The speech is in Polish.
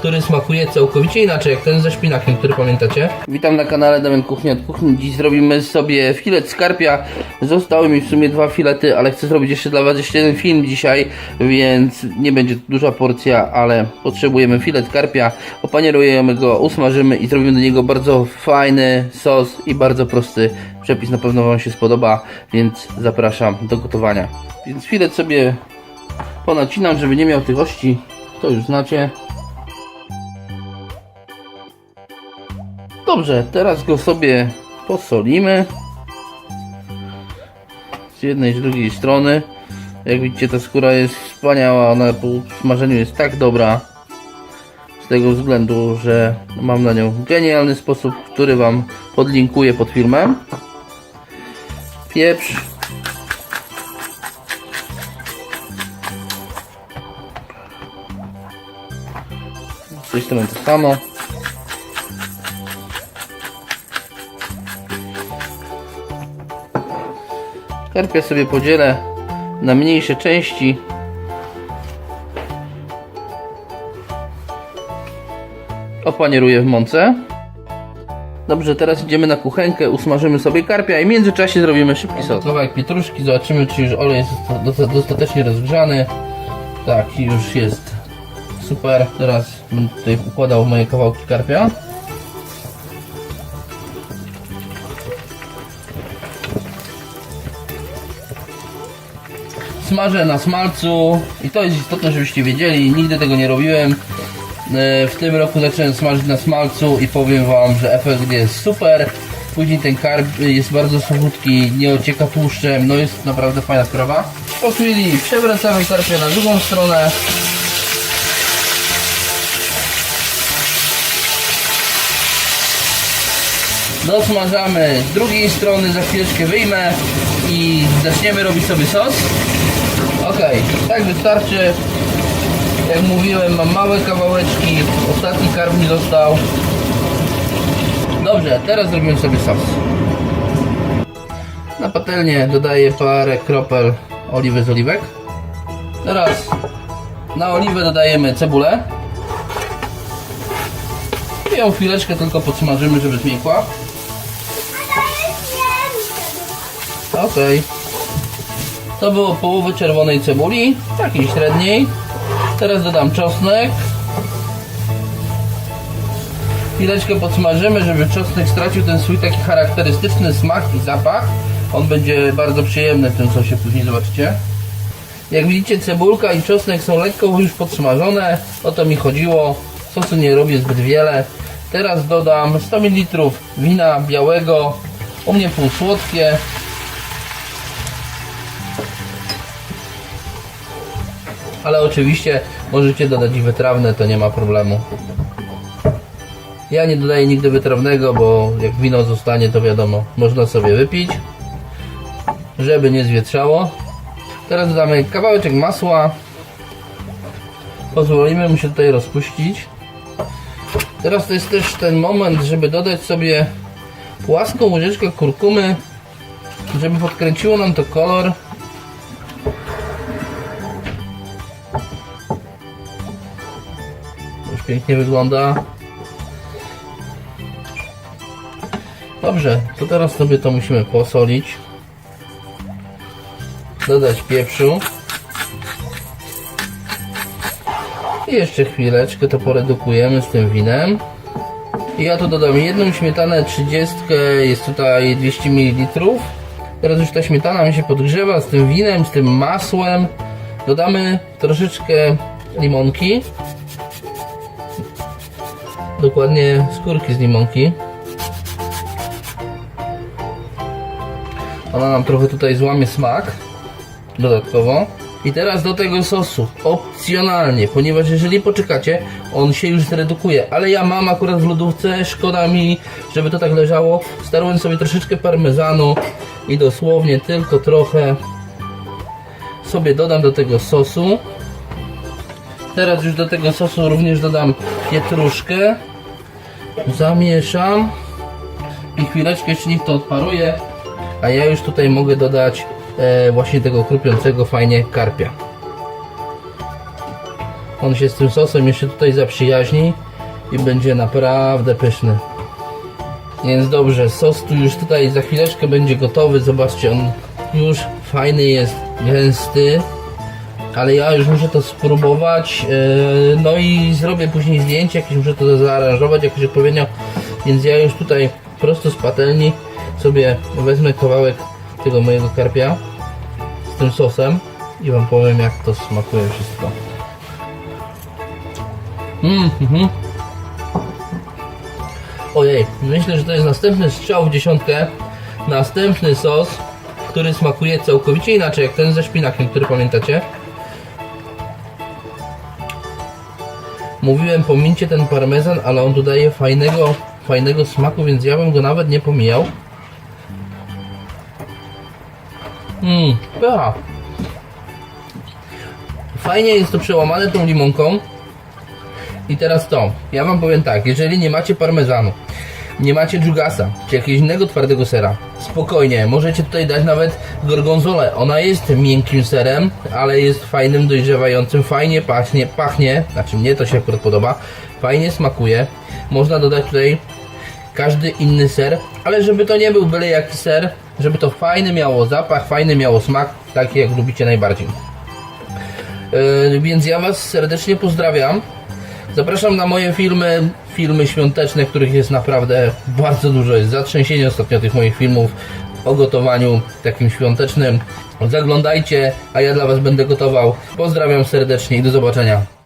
który smakuje całkowicie inaczej, jak ten ze szpinakiem, który pamiętacie. Witam na kanale Damian Kuchnia od Kuchni. Dziś zrobimy sobie filet skarpia. Zostały mi w sumie dwa filety, ale chcę zrobić jeszcze dla Was jeszcze jeden film dzisiaj, więc nie będzie duża porcja, ale potrzebujemy filet karpia. Opanierujemy go, usmażymy i zrobimy do niego bardzo fajny sos i bardzo prosty przepis. Na pewno Wam się spodoba, więc zapraszam do gotowania. Więc filet sobie ponacinam, żeby nie miał tych ości. To już znacie. Dobrze, teraz go sobie posolimy. Z jednej z drugiej strony. Jak widzicie, ta skóra jest wspaniała. Ona po smażeniu jest tak dobra. Z tego względu, że mam na nią genialny sposób, który Wam podlinkuję pod filmem. Pieprz. Z tej strony to samo. Karpia sobie podzielę na mniejsze części. Opanieruję w mące. Dobrze, teraz idziemy na kuchenkę, usmażymy sobie karpia i w międzyczasie zrobimy szybki sos. Kawałek pietruszki, zobaczymy czy już olej jest dosta- dostatecznie rozgrzany. Tak, już jest super. Teraz będę tutaj układał moje kawałki karpia. Smażę na smalcu i to jest istotne, żebyście wiedzieli, nigdy tego nie robiłem. E, W tym roku zacząłem smażyć na smalcu i powiem wam, że efekt jest super. Później ten karp jest bardzo suchutki, nie ocieka tłuszczem, no jest naprawdę fajna sprawa. Po chwili przewracamy na drugą stronę. Dosmażamy z drugiej strony, za chwileczkę wyjmę i zaczniemy robić sobie sos. Ok, tak wystarczy. Jak mówiłem, mam małe kawałeczki. Ostatni karp mi został. Dobrze, teraz zrobimy sobie sos. Na patelnię dodaję parę kropel oliwy z oliwek. Teraz na oliwę dodajemy cebulę. I ją chwileczkę tylko podsmażymy, żeby zmiękła. Okej. To było połowę czerwonej cebuli, takiej średniej. Teraz dodam czosnek. Chwileczkę podsmażymy, żeby czosnek stracił ten swój taki charakterystyczny smak i zapach. On będzie bardzo przyjemny w tym sosie, później zobaczycie. Jak widzicie cebulka i czosnek są lekko już podsmażone. O to mi chodziło. Sosu nie robię zbyt wiele. Teraz dodam 100 ml wina białego. U mnie półsłodkie. Ale oczywiście możecie dodać wytrawne, to nie ma problemu. Ja nie dodaję nigdy wytrawnego, bo jak wino zostanie, to wiadomo, można sobie wypić, żeby nie zwietrzało. Teraz dodamy kawałeczek masła. Pozwolimy mu się tutaj rozpuścić. Teraz to jest też ten moment, żeby dodać sobie płaską łyżeczkę kurkumy, żeby podkręciło nam to kolor. Pięknie wygląda. Dobrze, to teraz sobie to musimy posolić. Dodać pieprzu. I jeszcze chwileczkę to poredukujemy z tym winem. I ja tu dodam jedną śmietanę 30, jest tutaj 200 ml. Teraz już ta śmietana mi się podgrzewa z tym winem, z tym masłem. Dodamy troszeczkę limonki. Dokładnie skórki z limonki. Ona nam trochę tutaj złamie smak. Dodatkowo. I teraz do tego sosu, opcjonalnie, ponieważ jeżeli poczekacie, on się już zredukuje, ale ja mam akurat w lodówce, szkoda mi, żeby to tak leżało, starłem sobie troszeczkę parmezanu i dosłownie tylko trochę sobie dodam do tego sosu. Teraz już do tego sosu również dodam pietruszkę, zamieszam i chwileczkę jeszcze to odparuje, a ja już tutaj mogę dodać e, właśnie tego chrupiącego fajnie karpia. on się z tym sosem jeszcze tutaj zaprzyjaźni i będzie naprawdę pyszny. Więc dobrze, sos tu już tutaj za chwileczkę będzie gotowy. Zobaczcie, on już fajny jest, gęsty. Ale ja już muszę to spróbować. yy, No i zrobię później zdjęcie, jakieś muszę to zaaranżować jakoś odpowiednio. Więc ja już tutaj prosto z patelni sobie wezmę kawałek tego mojego karpia z tym sosem i wam powiem jak to smakuje wszystko. Mm, mhm. Ojej, myślę, że to jest następny strzał w dziesiątkę. Następny sos, który smakuje całkowicie inaczej, jak ten ze szpinakiem, który pamiętacie. Mówiłem, pomincie ten parmezan, ale on dodaje fajnego, fajnego smaku, więc ja bym go nawet nie pomijał. Mmm. Fajnie jest to przełamane tą limonką. I teraz to, ja wam powiem tak, jeżeli nie macie parmezanu, nie macie dżugasa, czy jakiegoś innego twardego sera, spokojnie, możecie tutaj dać nawet gorgonzolę. Ona jest miękkim serem, ale jest fajnym, dojrzewającym, fajnie pachnie, pachnie, znaczy mnie to się podoba, fajnie smakuje. Można dodać tutaj każdy inny ser, ale żeby to nie był byle jaki ser, żeby to fajny miało zapach, fajny miało smak, taki jak lubicie najbardziej. Yy, więc ja Was serdecznie pozdrawiam. Zapraszam na moje filmy, filmy świąteczne, których jest naprawdę bardzo dużo. Jest zatrzęsienie ostatnio tych moich filmów o gotowaniu takim świątecznym. Zaglądajcie, a ja dla Was będę gotował. Pozdrawiam serdecznie i do zobaczenia.